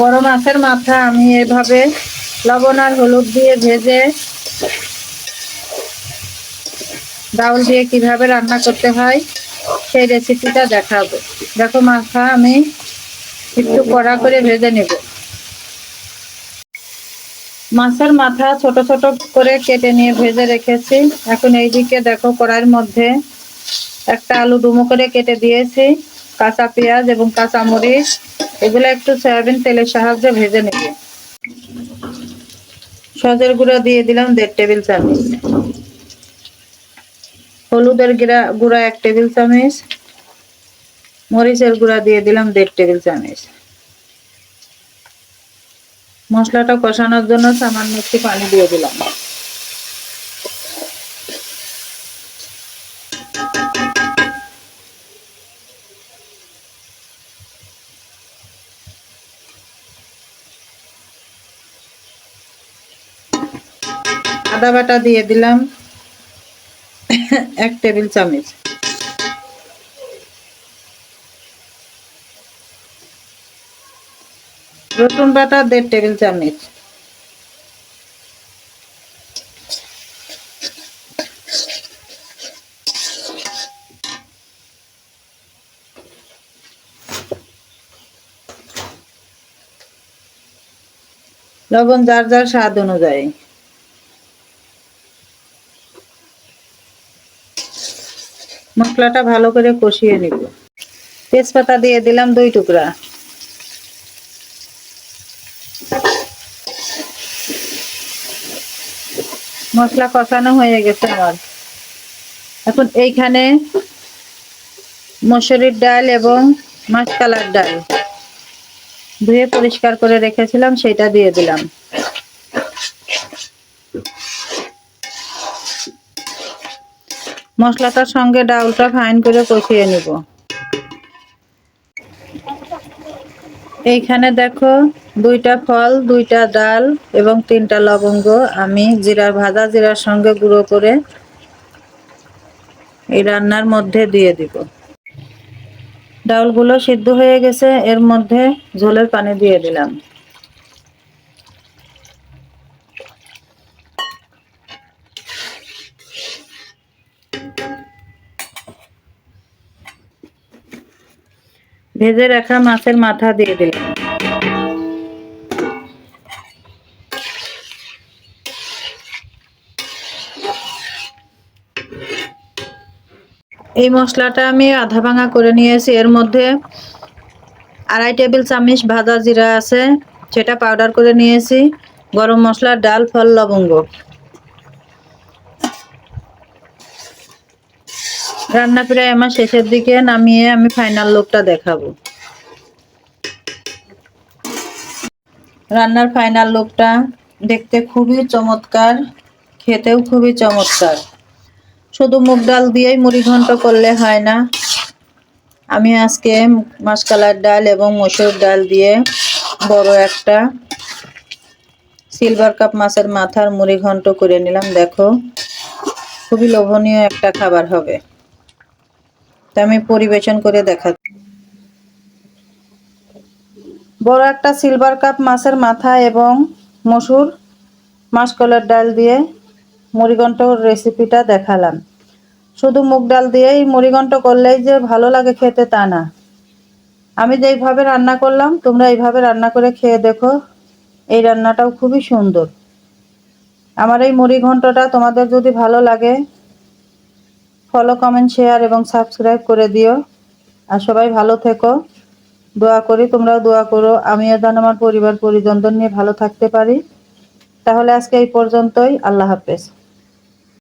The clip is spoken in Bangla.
বড় মাছের মাথা আমি এভাবে লবণ আর হলুদ দিয়ে ভেজে ডাউল দিয়ে কীভাবে রান্না করতে হয় সেই রেসিপিটা দেখাবো। দেখো মাথা আমি একটু কড়া করে ভেজে নেব। মাছের মাথা ছোট ছোট করে কেটে নিয়ে ভেজে রেখেছি। এখন এইদিকে দেখো কড়াইয়ের মধ্যে একটা আলু ডুমো করে কেটে দিয়েছি। কাঁচা পেঁয়াজ এবং কাঁচা মরিচ এগুলো একটু সয়াবিন তেলের সাহায্যে ভেজে নেব। সজের গুঁড়া দিয়ে দিলাম দেড় টেবিল চামচ। হলুদের গুঁড়া গুঁড়া এক টেবিল চামচ। মরিচের গুঁড়া দিয়ে দিলাম দেড় টেবিল চামচ। মশলাটা কষানোর জন্য সামান্য একটু পানি দিয়ে দিলাম। আদা বাটা দিয়ে দিলাম। এক টেবিল চামচ। রসুন বাটা দেড় টেবিল চামচ। লবণ যার যার স্বাদ অনুযায়ী। মশলাটা ভালো করে কষিয়ে নিব। তেজপাতা দিয়ে দিলাম দুই টুকরা। মশলা কষানো হয়ে গেছে আমার। এখন এইখানে মসুরির ডাল এবং মাছকালার ডাল। ধুয়ে পরিষ্কার করে রেখেছিলাম, সেটা দিয়ে দিলাম। মশলাটার সঙ্গে ডাউলটা ফাইন করে কষিয়ে নিব। এইখানে দেখো দুইটা ফল, দুইটা ডাল এবং তিনটা লবঙ্গ। আমি জিরার ভাজা জিরার সঙ্গে গুঁড়ো করে এই রান্নার মধ্যে দিয়ে দিব। ডাউলগুলো সিদ্ধ হয়ে গেছে, এর মধ্যে ঝোলের পানি দিয়ে দিলাম। ভেজে রাখা মাছের মাথা দিয়ে দিলাম। এই মশলাটা আমি আধা ভাঙা করে নিয়েছি। এর মধ্যে আড়াই টেবিল চামচ ভাজা জিরা আছে, সেটা পাউডার করে নিয়েছি। গরম মশলা ডাল, ফল, লবঙ্গ। রান্না প্রায় আমার শেষের দিকে নামিয়ে আমি ফাইনাল লুকটা দেখাবো। রান্নার ফাইনাল লুকটা দেখতে খুবই চমৎকার, খেতেও খুবই চমৎকার। শুধু মুগ ডাল দিয়েই মুড়ি ঘন্ট করলে হয় না। আমি আজকে মাসকালার ডাল এবং মসুর ডাল দিয়ে বড় একটা সিলভার কাপ মাছের মাথার মুড়ি ঘন্ট করে নিলাম। দেখো, খুবই লোভনীয় একটা খাবার হবে। আমি পরিবেশন করে দেখা বড় একটা সিলভার কাপ মাছের মাথা এবং মসুর মাসকলার ডাল দিয়ে মুড়িঘণ্ট রেসিপিটা দেখালাম। শুধু মুগ ডাল দিয়েই মুড়িঘণ্ট করলেই যে ভালো লাগে খেতে তা না। আমি যেইভাবে রান্না করলাম, তোমরা এইভাবে রান্না করে খেয়ে দেখো, এই রান্নাটাও খুবই সুন্দর। আমার এই মুড়ি ঘন্টটা তোমাদের যদি ভালো লাগে ফলো কমেন্ট শেয়ার এবং সাবস্ক্রাইব করে দিও। আর সবাই ভালো থেকো। দোয়া করি তোমরাও দোয়া করো। আমিও যেন আমার পরিবার পরিজনদের নিয়ে ভালো থাকতে পারি। তাহলে আজকে এই পর্যন্তই। আল্লাহ হাফেজ।